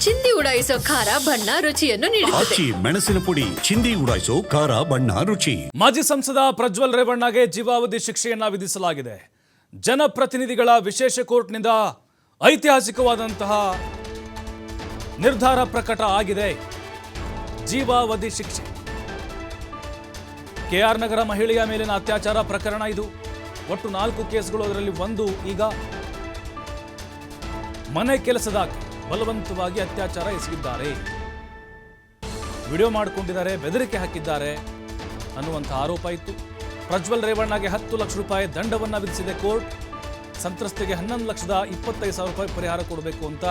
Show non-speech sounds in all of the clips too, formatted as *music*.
ಚಿಂದಿ ಉಡಾಯಿಸೋ ಖಾರ ಬಣ್ಣ ರುಚಿಯನ್ನು ನೀಡುತ್ತದೆ. ಆಚಿ ಮೆಣಸಿನ ಪುಡಿ ಚಿಂದಿ ಉಡಾಯಿಸೋ ಖಾರ ಬಣ್ಣ ರುಚಿ. ಮಾಜಿ ಸಂಸದ ಪ್ರಜ್ವಲ್ ರೇವಣ್ಣಗೆ ಜೀವಾವಧಿ ಶಿಕ್ಷೆಯನ್ನ ವಿಧಿಸಲಾಗಿದೆ. ಜನಪ್ರತಿನಿಧಿಗಳ ವಿಶೇಷ ಕೋರ್ಟ್ನಿಂದ ಐತಿಹಾಸಿಕವಾದಂತಹ ನಿರ್ಧಾರ ಪ್ರಕಟ ಆಗಿದೆ. ಜೀವಾವಧಿ ಶಿಕ್ಷೆ. ಕೆಆರ್ ನಗರ ಮಹಿಳೆಯ ಮೇಲಿನ ಅತ್ಯಾಚಾರ ಪ್ರಕರಣ ಇದು. ಒಟ್ಟು ನಾಲ್ಕು ಕೇಸ್ಗಳು ಅದರಲ್ಲಿ ಒಂದು ಈಗ. ಮನೆ ಕೆಲಸದಾಗಿ ಬಲವಂತವಾಗಿ ಅತ್ಯಾಚಾರ ಎಸಗಿದ್ದಾರೆ. ವಿಡಿಯೋ ಮಾಡಿಕೊಂಡಿದ್ದಾರೆ, ಬೆದರಿಕೆ ಹಾಕಿದ್ದಾರೆ ಅನ್ನುವಂಥ ಆರೋಪ ಇತ್ತು. ಪ್ರಜ್ವಲ್ ರೇವಣ್ಣಗೆ ಹತ್ತು ಲಕ್ಷ ರೂಪಾಯಿ ದಂಡವನ್ನು ವಿಧಿಸಿದೆ ಕೋರ್ಟ್. ಸಂತ್ರಸ್ತಿಗೆ ಹನ್ನೊಂದು ಲಕ್ಷದ ಇಪ್ಪತ್ತೈದು ಸಾವಿರ ರೂಪಾಯಿ ಪರಿಹಾರ ಕೊಡಬೇಕು ಅಂತ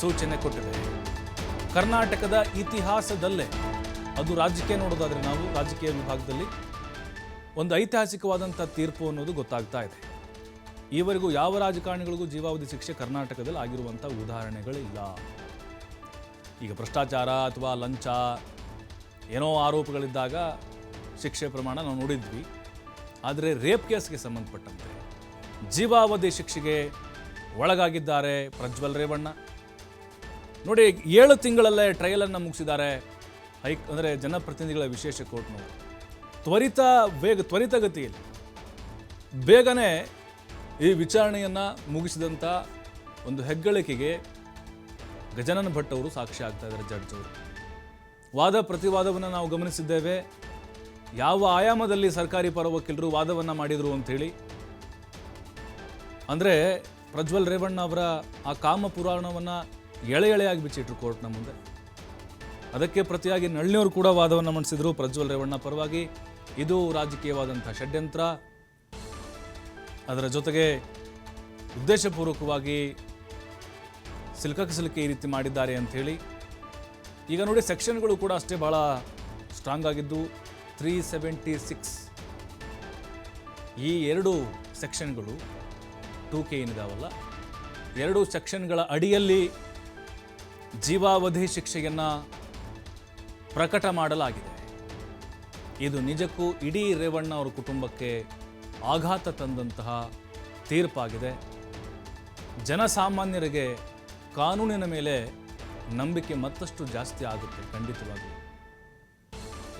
ಸೂಚನೆ ಕೊಟ್ಟಿದೆ. ಕರ್ನಾಟಕದ ಇತಿಹಾಸದಲ್ಲೇ, ಅದು ರಾಜಕೀಯ ನೋಡೋದಾದರೆ ನಾವು ರಾಜಕೀಯ ವಿಭಾಗದಲ್ಲಿ ಒಂದು ಐತಿಹಾಸಿಕವಾದಂಥ ತೀರ್ಪು ಅನ್ನೋದು ಗೊತ್ತಾಗ್ತಾ ಇದೆ. ಈವರೆಗೂ ಯಾವ ರಾಜಕಾರಣಿಗಳಿಗೂ ಜೀವಾವಧಿ ಶಿಕ್ಷೆ ಕರ್ನಾಟಕದಲ್ಲಿ ಆಗಿರುವಂಥ ಉದಾಹರಣೆಗಳಿಲ್ಲ. ಈಗ ಭ್ರಷ್ಟಾಚಾರ ಅಥವಾ ಲಂಚ ಏನೋ ಆರೋಪಗಳಿದ್ದಾಗ ಶಿಕ್ಷೆ ಪ್ರಮಾಣ ನಾವು ನೋಡಿದ್ವಿ. ಆದರೆ ರೇಪ್ ಕೇಸ್ಗೆ ಸಂಬಂಧಪಟ್ಟಂತೆ ಜೀವಾವಧಿ ಶಿಕ್ಷೆಗೆ ಒಳಗಾಗಿದ್ದಾರೆ ಪ್ರಜ್ವಲ್ ರೇವಣ್ಣ. ನೋಡಿ, ಏಳು ತಿಂಗಳಲ್ಲೇ ಟ್ರಯಲನ್ನು ಮುಗಿಸಿದ್ದಾರೆ ಹೈ, ಅಂದರೆ ಜನಪ್ರತಿನಿಧಿಗಳ ವಿಶೇಷ ಕೋರ್ಟ್ನವರು ತ್ವರಿತ, ವೇಗ, ತ್ವರಿತಗತಿಯಲ್ಲಿ. ಬೇಗನೆ ಈ ವಿಚಾರಣೆಯನ್ನು ಮುಗಿಸಿದಂಥ ಒಂದು ಹೆಗ್ಗಳಿಕೆಗೆ ಗಜಾನನ ಭಟ್ ಅವರು ಸಾಕ್ಷಿ ಆಗ್ತಾ ಇದ್ದಾರೆ ಜಡ್ಜ್ ಅವರು. ವಾದ ಪ್ರತಿವಾದವನ್ನು ನಾವು ಗಮನಿಸಿದ್ದೇವೆ. ಯಾವ ಆಯಾಮದಲ್ಲಿ ಸರ್ಕಾರಿ ಪರ ವಕೀಲರು ವಾದವನ್ನು ಮಾಡಿದರು ಅಂಥೇಳಿ. ಅಂದರೆ ಪ್ರಜ್ವಲ್ ರೇವಣ್ಣ ಅವರ ಆ ಕಾಮ ಪುರಾಣವನ್ನು ಎಳೆ ಎಳೆಯಾಗಿ ಬಿಚ್ಚಿಟ್ರು ಕೋರ್ಟ್ನ ಮುಂದೆ. ಅದಕ್ಕೆ ಪ್ರತಿಯಾಗಿ ನಳ್ಳಿಯವರು ಕೂಡ ವಾದವನ್ನು ಮಂಡಿಸಿದರು ಪ್ರಜ್ವಲ್ ರೇವಣ್ಣ ಪರವಾಗಿ. ಇದು ರಾಜಕೀಯವಾದಂಥ ಷಡ್ಯಂತ್ರ. ಅದರ ಜೊತೆಗೆ ಉದ್ದೇಶಪೂರ್ವಕವಾಗಿ ಸಿಲ್ಕಕ್ಕೆ ಸಿಲುಕಿ ಈ ರೀತಿ ಮಾಡಿದ್ದಾರೆ ಅಂಥೇಳಿ. ಈಗ ನೋಡಿ, ಸೆಕ್ಷನ್ಗಳು ಕೂಡ ಅಷ್ಟೇ ಭಾಳ ಸ್ಟ್ರಾಂಗ್ ಆಗಿದ್ದು ತ್ರೀ ಸೆವೆಂಟಿ ಸಿಕ್ಸ್ ಈ ಎರಡು ಸೆಕ್ಷನ್ಗಳು ಟೂ ಕೆ ಏನಿದಾವಲ್ಲ, ಎರಡು ಸೆಕ್ಷನ್ಗಳ ಅಡಿಯಲ್ಲಿ ಜೀವಾವಧಿ ಶಿಕ್ಷೆಯನ್ನು ಪ್ರಕಟ ಮಾಡಲಾಗಿದೆ. ಇದು ನಿಜಕ್ಕೂ ಇಡೀ ರೇವಣ್ಣ ಅವರ ಕುಟುಂಬಕ್ಕೆ ಆಘಾತ ತಂದಂತಹ ತೀರ್ಪಾಗಿದೆ. ಜನಸಾಮಾನ್ಯರಿಗೆ ಕಾನೂನಿನ ಮೇಲೆ ನಂಬಿಕೆ ಮತ್ತಷ್ಟು ಜಾಸ್ತಿ ಆಗುತ್ತೆ ಖಂಡಿತವಾಗಿ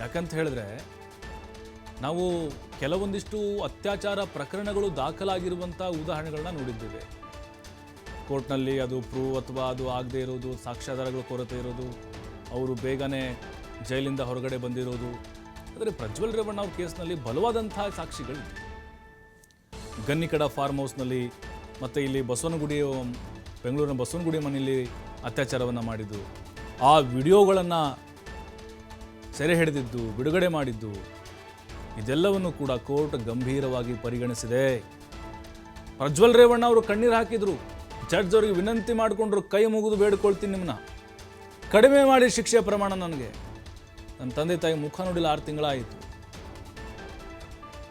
ಯಾಕಂತ ಹೇಳಿದ್ರೆ, ನಾವು ಕೆಲವೊಂದಿಷ್ಟು ಅತ್ಯಾಚಾರ ಪ್ರಕರಣಗಳು ದಾಖಲಾಗಿರುವಂಥ ಉದಾಹರಣೆಗಳನ್ನ ನೋಡಿದ್ದೇವೆ. ಕೋರ್ಟ್ನಲ್ಲಿ ಅದು ಪ್ರೂವ್ ಅಥವಾ ಅದು ಆಗದೇ ಇರೋದು, ಸಾಕ್ಷ್ಯಾಧಾರಗಳ ಕೊರತೆ ಇರೋದು, ಅವರು ಬೇಗನೆ ಜೈಲಿಂದ ಹೊರಗಡೆ ಬಂದಿರೋದು. ಆದರೆ ಪ್ರಜ್ವಲ್ ರೇವಣ್ಣ ಅವ್ರ ಕೇಸ್ನಲ್ಲಿ ಬಲವಾದಂಥ ಸಾಕ್ಷಿಗಳಿವೆ ಗನ್ನಿಕಡ ಫಾರ್ಮ್ ಹೌಸ್ನಲ್ಲಿ ಮತ್ತು ಇಲ್ಲಿ ಬಸವನಗುಡಿ ಬೆಂಗಳೂರಿನ ಬಸವನಗುಡಿ ಮನೆಯಲ್ಲಿ ಅತ್ಯಾಚಾರವನ್ನು ಮಾಡಿದ್ದು. ಆ ವಿಡಿಯೋಗಳನ್ನು ಸೆರೆ ಹಿಡಿದಿದ್ದು, ಬಿಡುಗಡೆ ಮಾಡಿದ್ದು, ಇದೆಲ್ಲವನ್ನು ಕೂಡ ಕೋರ್ಟ್ ಗಂಭೀರವಾಗಿ ಪರಿಗಣಿಸಿದೆ. ಪ್ರಜ್ವಲ್ ರೇವಣ್ಣ ಅವರು ಕಣ್ಣೀರು ಹಾಕಿದರು. ಜಡ್ಜ್ ಅವರಿಗೆ ವಿನಂತಿ ಮಾಡಿಕೊಂಡ್ರು, ಕೈ ಮುಗಿದು ಬೇಡ್ಕೊಳ್ತೀನಿ ನಿಮ್ಮನ್ನ ಕಡಿಮೆ ಮಾಡಿ ಶಿಕ್ಷೆಯ ಪ್ರಮಾಣ ನನಗೆ. ನನ್ನ ತಂದೆ ತಾಯಿ ಮುಖ ನೋಡಿಲ್ಲ ಆರು ತಿಂಗಳಾಯಿತು.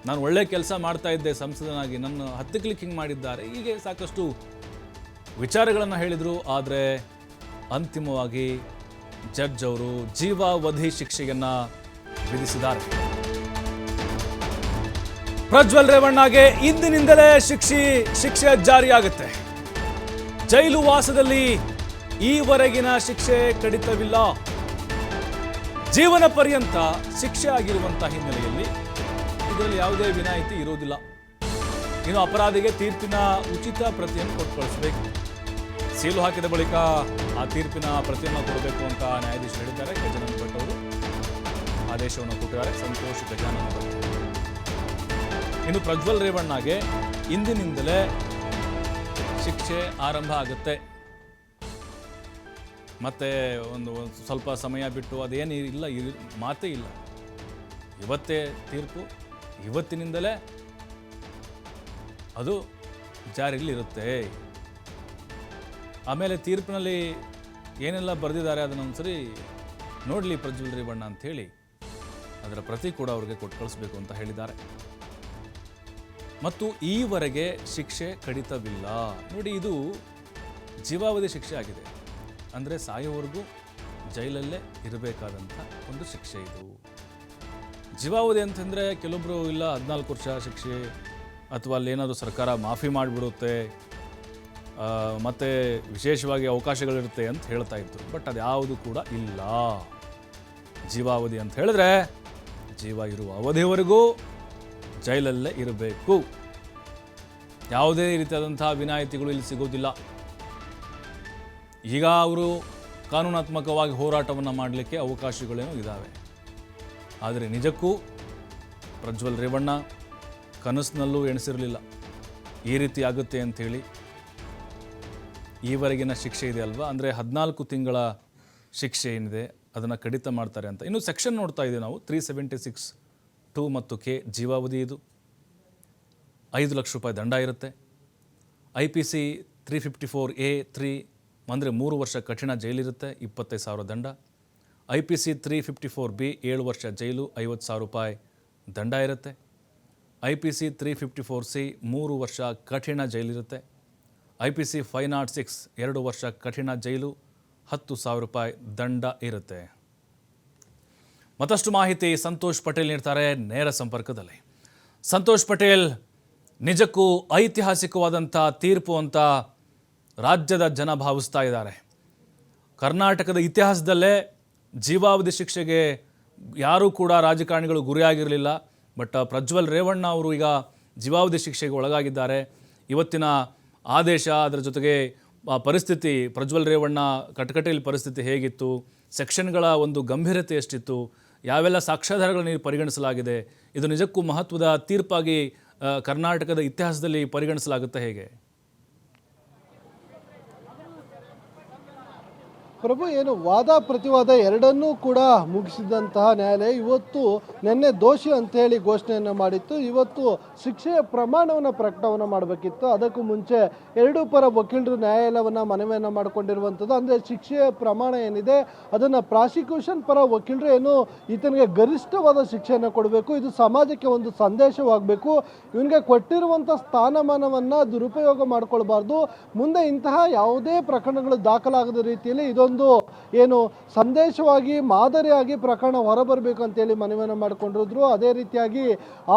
ನಾನು ಒಳ್ಳೆ ಕೆಲಸ ಮಾಡ್ತಾ ಇದ್ದೆ ಸಂಸದನಾಗಿ, ನನ್ನ ಹತ್ತಕ್ಲಿಕ್ಕೆ ಹಿಂಗೆ ಮಾಡಿದ್ದಾರೆ. ಹೀಗೆ ಸಾಕಷ್ಟು ವಿಚಾರಗಳನ್ನು ಹೇಳಿದರು. ಆದರೆ ಅಂತಿಮವಾಗಿ ಜಡ್ಜ್ ಅವರು ಜೀವಾವಧಿ ಶಿಕ್ಷೆಯನ್ನು ವಿಧಿಸಿದ್ದಾರೆ. ಪ್ರಜ್ವಲ್ ರೇವಣ್ಣಗೆ ಇಂದಿನಿಂದಲೇ ಶಿಕ್ಷೆ ಶಿಕ್ಷೆ ಜಾರಿಯಾಗುತ್ತೆ. ಜೈಲು ವಾಸದಲ್ಲಿ ಈವರೆಗಿನ ಶಿಕ್ಷೆ ಕಡಿತವಿಲ್ಲ. ಜೀವನ ಪರ್ಯಂತ ಶಿಕ್ಷೆ ಆಗಿರುವಂತಹ ಹಿನ್ನೆಲೆಯಲ್ಲಿ ಇದರಲ್ಲಿ ಯಾವುದೇ ವಿನಾಯಿತಿ ಇರೋದಿಲ್ಲ ಇನ್ನು ಅಪರಾಧಿಗೆ ತೀರ್ಪಿನ ಉಚಿತ ಪ್ರತಿಯನ್ನು ಕೊಟ್ಟು ಕಳಿಸಬೇಕು ಸೀಲು ಹಾಕಿದ ಬಳಿಕ ಆ ತೀರ್ಪಿನ ಪ್ರತಿಯನ್ನು ಕೊಡಬೇಕು ಅಂತ ನ್ಯಾಯಾಧೀಶರು ಹೇಳಿದ್ದಾರೆ. ಗಜಾನಂದ ಭಟ್ ಅವರು ಆದೇಶವನ್ನು ಕೊಟ್ಟಿದ್ದಾರೆ. ಸಂತೋಷ್ ಗಜಾನಂದ ಭಟ್ ಇನ್ನು ಪ್ರಜ್ವಲ್ ರೇವಣ್ಣಗೆ ಇಂದಿನಿಂದಲೇ ಶಿಕ್ಷೆ ಆರಂಭ ಆಗುತ್ತೆ. ಮತ್ತೆ ಒಂದು ಸ್ವಲ್ಪ ಸಮಯ ಬಿಟ್ಟು ಅದೇನು ಇಲ್ಲ, ಇರ್- ಮಾತೇ ಇಲ್ಲ. ಇವತ್ತೇ ತೀರ್ಪು. ಇವತ್ತಿನಿಂದಲೇ ಅದು ಜಾರಿಯಲ್ಲಿರುತ್ತೆ. ಆಮೇಲೆ ತೀರ್ಪಿನಲ್ಲಿ ಏನೆಲ್ಲ ಬರೆದಿದ್ದಾರೆ ಅದನ್ನು ಒಂದ್ಸರಿ ನೋಡಲಿ ಪ್ರಜ್ವಲ್ ಬಣ್ಣ ಅಂಥೇಳಿ. ಅದರ ಪ್ರತಿ ಕೂಡ ಅವ್ರಿಗೆ ಕೊಟ್ಟು ಕಳಿಸ್ಬೇಕು ಅಂತ ಹೇಳಿದ್ದಾರೆ. ಮತ್ತು ಈವರೆಗೆ ಶಿಕ್ಷೆ ಕಡಿತವಿಲ್ಲ. ನೋಡಿ ಇದು ಜೀವಾವಧಿ ಶಿಕ್ಷೆ ಆಗಿದೆ. ಅಂದರೆ ಸಾಯೋವರೆಗೂ ಜೈಲಲ್ಲೇ ಇರಬೇಕಾದಂಥ ಒಂದು ಶಿಕ್ಷೆ ಇದು. ಜೀವಾವಧಿ ಅಂತಂದರೆ ಕೆಲವೊಬ್ಬರು ಇಲ್ಲ ಹದಿನಾಲ್ಕು ವರ್ಷ ಶಿಕ್ಷೆ ಅಥವಾ ಅಲ್ಲೇನಾದರೂ ಸರ್ಕಾರ ಮಾಫಿ ಮಾಡಿಬಿಡುತ್ತೆ ಮತ್ತು ವಿಶೇಷವಾಗಿ ಅವಕಾಶಗಳಿರುತ್ತೆ ಅಂತ ಹೇಳ್ತಾ ಇತ್ತು ಬಟ್ ಅದು ಯಾವುದು ಕೂಡ ಇಲ್ಲ. ಜೀವಾವಧಿ ಅಂತ ಹೇಳಿದ್ರೆ ಜೀವ ಇರುವ ಅವಧಿವರೆಗೂ ಜೈಲಲ್ಲೇ ಇರಬೇಕು. ಯಾವುದೇ ರೀತಿಯಾದಂಥ ವಿನಾಯಿತಿಗಳು ಇಲ್ಲಿ ಸಿಗೋದಿಲ್ಲ. ಈಗ ಅವರು ಕಾನೂನಾತ್ಮಕವಾಗಿ ಹೋರಾಟವನ್ನು ಮಾಡಲಿಕ್ಕೆ ಅವಕಾಶಗಳೇನೂ ಇದ್ದಾವೆ ಆದರೆ ನಿಜಕ್ಕೂ ಪ್ರಜ್ವಲ್ ರೇವಣ್ಣ ಕನಸಿನಲ್ಲೂ ಎಣಿಸಿರಲಿಲ್ಲ. ಈ ರೀತಿ ಆಗುತ್ತೆ ಅಂಥೇಳಿ ಈವರೆಗಿನ ಶಿಕ್ಷೆ ಇದೆ ಅಲ್ವಾ? ಅಂದರೆ ಹದಿನಾಲ್ಕು ತಿಂಗಳ ಶಿಕ್ಷೆ ಏನಿದೆ, ಅದನ್ನು ಕಡಿತ ಮಾಡ್ತಾರೆ ಅಂತ. ಇನ್ನು ಸೆಕ್ಷನ್ ನೋಡ್ತಾ ಇದ್ದೀವಿ ನಾವು. ತ್ರೀ ಸೆವೆಂಟಿ ಸಿಕ್ಸ್ ಟು ಮತ್ತು ಕೆ ಜೀವಾವಧಿ ಇದು. ಐದು ಲಕ್ಷ ರೂಪಾಯಿ ದಂಡ ಇರುತ್ತೆ. I P C three fifty four A three ಅಂದರೆ ಮೂರು ವರ್ಷ ಕಠಿಣ ಜೈಲಿರುತ್ತೆ, ಇಪ್ಪತ್ತೈದು ಸಾವಿರ ದಂಡ. I P C three fifty four B ಏಳು ವರ್ಷ ಜೈಲು, ಐವತ್ತು ಸಾವಿರ ರೂಪಾಯಿ ದಂಡ ಇರುತ್ತೆ. I P C three fifty four C ಮೂರು ವರ್ಷ ಕಠಿಣ ಜೈಲಿರುತ್ತೆ. I P C five not six ಎರಡು ವರ್ಷ ಕಠಿಣ ಜೈಲು, ಹತ್ತು ಸಾವಿರ ರೂಪಾಯಿ ದಂಡ ಇರುತ್ತೆ. ಮತ್ತಷ್ಟು ಮಾಹಿತಿ ಸಂತೋಷ್ ಪಟೇಲ್ ನೀಡ್ತಾರೆ ನೇರ ಸಂಪರ್ಕದಲ್ಲಿ. ಸಂತೋಷ್ ಪಟೇಲ್, ನಿಜಕ್ಕೂ ಐತಿಹಾಸಿಕವಾದಂಥ ತೀರ್ಪು ಅಂತ ರಾಜ್ಯದ ಜನ ಭಾವಿಸ್ತಾ ಇದ್ದಾರೆ. ಕರ್ನಾಟಕದ ಇತಿಹಾಸದಲ್ಲೇ ಜೀವಾವಧಿ ಶಿಕ್ಷೆಗೆ ಯಾರೂ ಕೂಡ ರಾಜಕಾರಣಿಗಳು ಗುರಿಯಾಗಿರಲಿಲ್ಲ, ಬಟ್ ಪ್ರಜ್ವಲ್ ರೇವಣ್ಣ ಅವರು ಈಗ ಜೀವಾವಧಿ ಶಿಕ್ಷೆಗೆ ಒಳಗಾಗಿದ್ದಾರೆ. ಇವತ್ತಿನ ಆದೇಶ ಅದರ ಜೊತೆಗೆ ಪರಿಸ್ಥಿತಿ ಪ್ರಜ್ವಲ್ ರೇವಣ್ಣ ಕಟಕಟೆಯಲ್ಲಿ ಪರಿಸ್ಥಿತಿ ಹೇಗಿತ್ತು, ಸೆಕ್ಷನ್ಗಳ ಒಂದು ಗಂಭೀರತೆ ಎಷ್ಟಿತ್ತು, ಯಾವೆಲ್ಲ ಸಾಕ್ಷ್ಯಾಧಾರಗಳನ್ನು ಪರಿಗಣಿಸಲಾಗಿದೆ, ಇದು ನಿಜಕ್ಕೂ ಮಹತ್ವದ ತೀರ್ಪಾಗಿ ಕರ್ನಾಟಕದ ಇತಿಹಾಸದಲ್ಲಿ ಪರಿಗಣಿಸಲಾಗುತ್ತೆ ಹೇಗೆ? ಪ್ರಭು, ಏನು ವಾದ ಪ್ರತಿವಾದ ಎರಡನ್ನೂ ಕೂಡ ಮುಗಿಸಿದಂತಹ ನ್ಯಾಯಾಲಯ ಇವತ್ತು ನಿನ್ನೆ ದೋಷಿ ಅಂತೇಳಿ ಘೋಷಣೆಯನ್ನು ಮಾಡಿತ್ತು. ಇವತ್ತು ಶಿಕ್ಷೆಯ ಪ್ರಮಾಣವನ್ನು ಪ್ರಕಟವನ್ನು ಮಾಡಬೇಕಿತ್ತು. ಅದಕ್ಕೂ ಮುಂಚೆ ಎರಡೂ ಪರ ವಕೀಲರು ನ್ಯಾಯಾಲಯವನ್ನು ಮನವಿಯನ್ನು ಮಾಡಿಕೊಂಡಿರುವಂಥದ್ದು. ಅಂದರೆ ಶಿಕ್ಷೆಯ ಪ್ರಮಾಣ ಏನಿದೆ, ಅದನ್ನು ಪ್ರಾಸಿಕ್ಯೂಷನ್ ಪರ ವಕೀಲರು ಏನು ಈತನಿಗೆ ಗರಿಷ್ಠವಾದ ಶಿಕ್ಷೆಯನ್ನು ಕೊಡಬೇಕು, ಇದು ಸಮಾಜಕ್ಕೆ ಒಂದು ಸಂದೇಶವಾಗಬೇಕು, ಇವನಿಗೆ ಕೊಟ್ಟಿರುವಂಥ ಸ್ಥಾನಮಾನವನ್ನು ದುರುಪಯೋಗ ಮಾಡಿಕೊಳ್ಬಾರ್ದು. ಮುಂದೆ ಇಂತಹ ಯಾವುದೇ ಪ್ರಕರಣಗಳು ದಾಖಲಾಗದ ರೀತಿಯಲ್ಲಿ ಇದೊಂದು ಏನು ಸಂದೇಶವಾಗಿ, ಮಾದರಿಯಾಗಿ ಪ್ರಕರಣ ಹೊರಬರಬೇಕು ಅಂತೇಳಿ ಮನವಿಯನ್ನು ಮಾಡಿಕೊಂಡಿದ್ರು. ಅದೇ ರೀತಿಯಾಗಿ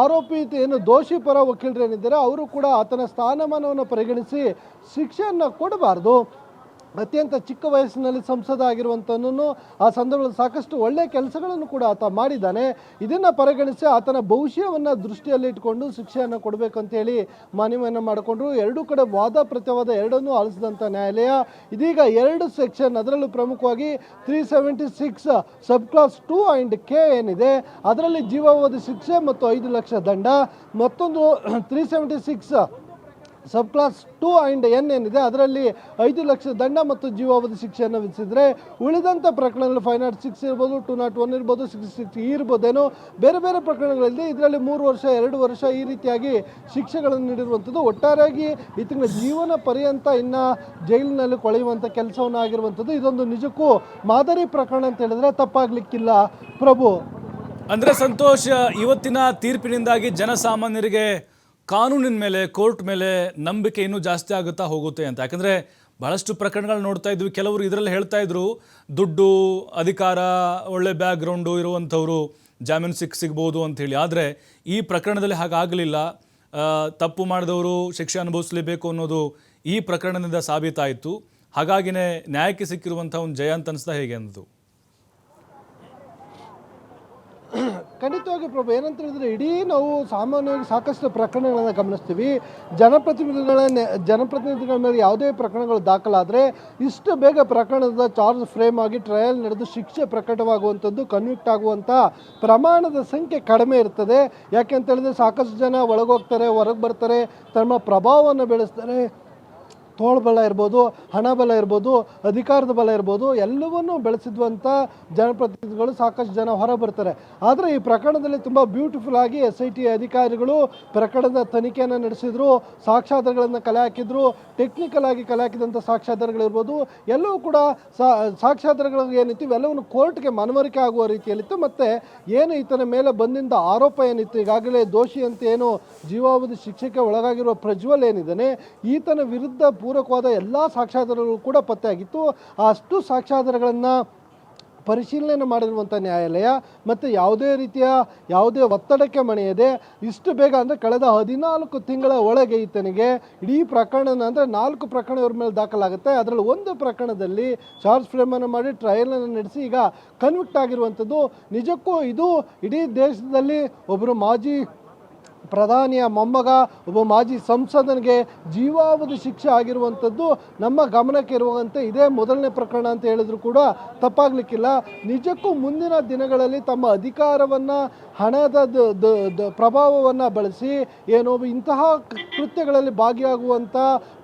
ಆರೋಪಿ ಏನು ದೋಷಿ ಪರ ವಕೀಲರೇನಿದ್ದಾರೆ ಅವರು ಕೂಡ ಆತನ ಸ್ಥಾನಮಾನವನ್ನು ಪರಿಗಣಿಸಿ ಶಿಕ್ಷೆಯನ್ನು ಕೊಡಬಾರ್ದು. ಅತ್ಯಂತ ಚಿಕ್ಕ ವಯಸ್ಸಿನಲ್ಲಿ ಸಂಸದ ಆಗಿರುವಂತನೂ ಆ ಸಂದರ್ಭದಲ್ಲಿ ಸಾಕಷ್ಟು ಒಳ್ಳೆಯ ಕೆಲಸಗಳನ್ನು ಕೂಡ ಆತ ಮಾಡಿದ್ದಾನೆ. ಇದನ್ನು ಪರಿಗಣಿಸಿ ಆತನ ಭವಿಷ್ಯವನ್ನು ದೃಷ್ಟಿಯಲ್ಲಿ ಇಟ್ಕೊಂಡು ಶಿಕ್ಷೆಯನ್ನು ಕೊಡಬೇಕು ಅಂತೇಳಿ ಮನವಿಯನ್ನು ಮಾಡಿಕೊಂಡ್ರು. ಎರಡೂ ಕಡೆ ವಾದ ಪ್ರತಿವಾದ ಎರಡನ್ನೂ ಆಲಿಸಿದಂಥ ನ್ಯಾಯಾಲಯ. ಇದೀಗ ಎರಡು ಸೆಕ್ಷನ್ ಅದರಲ್ಲೂ ಪ್ರಮುಖವಾಗಿ three seventy six sub clause two and K ಏನಿದೆ. ಅದರಲ್ಲಿ ಜೀವಾವಧಿ ಶಿಕ್ಷೆ ಮತ್ತು ಐದು ಲಕ್ಷ ದಂಡ. ಮತ್ತೊಂದು three seventy six sub clause two and N ಏನಿದೆ, ಅದರಲ್ಲಿ ಐದು ಲಕ್ಷ ದಂಡ ಮತ್ತು ಜೀವಾವಧಿ ಶಿಕ್ಷೆಯನ್ನು ವಿಧಿಸಿದರೆ ಉಳಿದಂಥ ಪ್ರಕರಣಗಳು ಫೈವ್ ನಾಟ್ ಸಿಕ್ಸ್ ಇರ್ಬೋದು, ಟು ನಾಟ್ ಒನ್ ಇರ್ಬೋದು, ಸಿಕ್ಸ್ ಸಿಕ್ಸ್ ಇರ್ಬೋದೇನೋ, ಬೇರೆ ಬೇರೆ ಪ್ರಕರಣಗಳಲ್ಲಿ ಇದರಲ್ಲಿ ಮೂರು ವರ್ಷ, ಎರಡು ವರ್ಷ ಈ ರೀತಿಯಾಗಿ ಶಿಕ್ಷೆಗಳನ್ನು ನೀಡಿರುವಂಥದ್ದು. ಒಟ್ಟಾರೆಯಾಗಿ ಈತನ ಜೀವನ ಪರ್ಯಂತ ಇನ್ನು ಜೈಲಿನಲ್ಲಿ ಕೊಳೆಯುವಂಥ ಕೆಲಸವನ್ನು ಆಗಿರುವಂಥದ್ದು. ಇದೊಂದು ನಿಜಕ್ಕೂ ಮಾದರಿ ಪ್ರಕರಣ ಅಂತ ಹೇಳಿದ್ರೆ ತಪ್ಪಾಗಲಿಕ್ಕಿಲ್ಲ. ಪ್ರಭು. ಅಂದರೆ ಸಂತೋಷ, ಇವತ್ತಿನ ತೀರ್ಪಿನಿಂದಾಗಿ ಜನಸಾಮಾನ್ಯರಿಗೆ ಕಾನೂನಿನ ಮೇಲೆ, ಕೋರ್ಟ್ ಮೇಲೆ ನಂಬಿಕೆ ಇನ್ನೂ ಜಾಸ್ತಿ ಆಗುತ್ತಾ ಹೋಗುತ್ತೆ ಅಂತ. ಯಾಕಂದರೆ ಬಹಳಷ್ಟು ಪ್ರಕರಣಗಳು ನೋಡ್ತಾ ಇದ್ವಿ. ಕೆಲವರು ಇದರಲ್ಲಿ ಹೇಳ್ತಾ ಇದ್ರು, ದುಡ್ಡು, ಅಧಿಕಾರ, ಒಳ್ಳೆ ಬ್ಯಾಕ್ಗ್ರೌಂಡು ಇರುವಂಥವರು ಜಾಮೀನು ಸಿಕ್, ಸಿಗ್ಬೋದು ಅಂಥೇಳಿ ಆದರೆ ಈ ಪ್ರಕರಣದಲ್ಲಿ ಹಾಗಾಗಲಿಲ್ಲ ತಪ್ಪು ಮಾಡಿದವರು ಶಿಕ್ಷೆ ಅನುಭವಿಸಲೇಬೇಕು ಅನ್ನೋದು ಈ ಪ್ರಕರಣದಿಂದ ಸಾಬೀತಾಯಿತು. ಹಾಗಾಗಿನೇ ನ್ಯಾಯಕ್ಕೆ ಸಿಕ್ಕಿರುವಂಥ ಒಂದು ಜಯ ಅಂತ ಅನಿಸ್ತಾ ಹೇಗೆ ಅನ್ನೋದು? *coughs* ಖಂಡಿತವಾಗಿ ಪ್ರಭು, ಏನಂತ ಹೇಳಿದ್ರೆ ಇಡೀ ನಾವು ಸಾಮಾನ್ಯವಾಗಿ ಸಾಕಷ್ಟು ಪ್ರಕರಣಗಳನ್ನು ಗಮನಿಸ್ತೀವಿ. ಜನಪ್ರತಿನಿಧಿಗಳ ಜನಪ್ರತಿನಿಧಿಗಳ ಮೇಲೆ ಯಾವುದೇ ಪ್ರಕರಣಗಳು ದಾಖಲಾದರೆ ಇಷ್ಟು ಬೇಗ ಪ್ರಕರಣದ ಚಾರ್ಜ್ ಫ್ರೇಮ್ ಆಗಿ ಟ್ರಯಲ್ ನಡೆದು ಶಿಕ್ಷೆ ಪ್ರಕಟವಾಗುವಂಥದ್ದು ಕನ್ವಿಕ್ಟ್ ಆಗುವಂಥ ಪ್ರಮಾಣದ ಸಂಖ್ಯೆ ಕಡಿಮೆ ಇರ್ತದೆ. ಯಾಕೆ ಅಂತ ಹೇಳಿದ್ರೆ ಸಾಕಷ್ಟು ಜನ ಒಳಗೋಗ್ತಾರೆ, ಹೊರಗೆ ಬರ್ತಾರೆ, ತಮ್ಮ ಪ್ರಭಾವವನ್ನು ಬೆಳೆಸ್ತಾರೆ. ತೋಳ್ಬಲ ಇರ್ಬೋದು, ಹಣ ಬಲ ಇರ್ಬೋದು, ಅಧಿಕಾರದ ಬಲ ಇರ್ಬೋದು, ಎಲ್ಲವನ್ನೂ ಬೆಳೆಸಿದ್ವಂಥ ಜನಪ್ರತಿನಿಧಿಗಳು ಸಾಕಷ್ಟು ಜನ ಹೊರ ಬರ್ತಾರೆ ಆದರೆ ಈ ಪ್ರಕರಣದಲ್ಲಿ ತುಂಬ ಬ್ಯೂಟಿಫುಲ್ ಆಗಿ ಎಸ್ ಐ ಟಿ ಅಧಿಕಾರಿಗಳು ಪ್ರಕರಣದ ತನಿಖೆಯನ್ನು ನಡೆಸಿದ್ರು, ಸಾಕ್ಷ್ಯಾಧಾರಗಳನ್ನು ಕಲೆ ಹಾಕಿದ್ರು ಟೆಕ್ನಿಕಲ್ ಆಗಿ ಕಲೆ ಹಾಕಿದಂಥ ಸಾಕ್ಷ್ಯಾಧಾರಗಳಿರ್ಬೋದು ಎಲ್ಲವೂ ಕೂಡ ಸಾಕ್ಷ್ಯಾಧಾರಗಳು ಏನಿತ್ತು, ಇವೆಲ್ಲವನ್ನು ಕೋರ್ಟ್ಗೆ ಮನವರಿಕೆ ಆಗುವ ರೀತಿಯಲ್ಲಿತ್ತು. ಮತ್ತು ಏನು ಈತನ ಮೇಲೆ ಬಂದಿದ್ದ ಆರೋಪ ಏನಿತ್ತು, ಈಗಾಗಲೇ ದೋಷಿ ಅಂತ ಏನು ಜೀವಾವಧಿ ಶಿಕ್ಷೆಗೆ ಒಳಗಾಗಿರುವ ಪ್ರಜ್ವಲ್ ಏನಿದ್ದಾನೆ, ಈತನ ವಿರುದ್ಧ ಪೂರಕವಾದ ಎಲ್ಲ ಸಾಕ್ಷ್ಯಾಧಾರಗಳು ಕೂಡ ಪತ್ತೆಯಾಗಿತ್ತು. ಅಷ್ಟು ಸಾಕ್ಷ್ಯಾಧಾರಗಳನ್ನು ಪರಿಶೀಲನೆ ಮಾಡಿರುವಂಥ ನ್ಯಾಯಾಲಯ ಮತ್ತು ಯಾವುದೇ ರೀತಿಯ ಯಾವುದೇ ಒತ್ತಡಕ್ಕೆ ಮಣಿಯದೆ ಇಷ್ಟು ಬೇಗ ಅಂದರೆ ಕಳೆದ ಹದಿನಾಲ್ಕು ತಿಂಗಳ ಒಳಗೆ ಈತನಿಗೆ ಇಡೀ ಪ್ರಕರಣ ಅಂದರೆ ನಾಲ್ಕು ಪ್ರಕರಣ ಇವ್ರ ಮೇಲೆ ದಾಖಲಾಗುತ್ತೆ. ಅದರಲ್ಲಿ ಒಂದು ಪ್ರಕರಣದಲ್ಲಿ ಚಾರ್ಜ್ ಫ್ರೇಮನ್ನು ಮಾಡಿ ಟ್ರಯಲನ್ನು ನಡೆಸಿ ಈಗ ಕನ್ವಿಕ್ಟ್ ಆಗಿರುವಂಥದ್ದು. ನಿಜಕ್ಕೂ ಇದು ಇಡೀ ದೇಶದಲ್ಲಿ ಒಬ್ಬರು ಮಾಜಿ ಪ್ರಧಾನಿಯ ಮೊಮ್ಮಗ, ಒಬ್ಬ ಮಾಜಿ ಸಂಸದನಿಗೆ ಜೀವಾವಧಿ ಶಿಕ್ಷೆ ಆಗಿರುವಂಥದ್ದು ನಮ್ಮ ಗಮನಕ್ಕೆ ಇರುವಂತೆ ಇದೇ ಮೊದಲನೇ ಪ್ರಕರಣ ಅಂತ ಹೇಳಿದ್ರು ಕೂಡ ತಪ್ಪಾಗಲಿಕ್ಕಿಲ್ಲ. ನಿಜಕ್ಕೂ ಮುಂದಿನ ದಿನಗಳಲ್ಲಿ ತಮ್ಮ ಅಧಿಕಾರವನ್ನು, ಹಣದ ಪ್ರಭಾವವನ್ನು ಬಳಸಿ ಏನು ಇಂತಹ ಕೃತ್ಯಗಳಲ್ಲಿ ಭಾಗಿಯಾಗುವಂಥ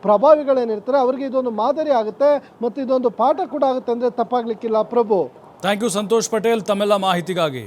ಪ್ರಭಾವಿಗಳೇನಿರ್ತಾರೆ ಅವರಿಗೆ ಇದೊಂದು ಮಾದರಿ ಆಗುತ್ತೆ ಮತ್ತು ಇದೊಂದು ಪಾಠ ಕೂಡ ಆಗುತ್ತೆ ಅಂದರೆ ತಪ್ಪಾಗಲಿಕ್ಕಿಲ್ಲ. ಪ್ರಭು. ಥ್ಯಾಂಕ್ ಯು ಸಂತೋಷ್ ಪಟೇಲ್ ತಮ್ಮೆಲ್ಲ ಮಾಹಿತಿಗಾಗಿ.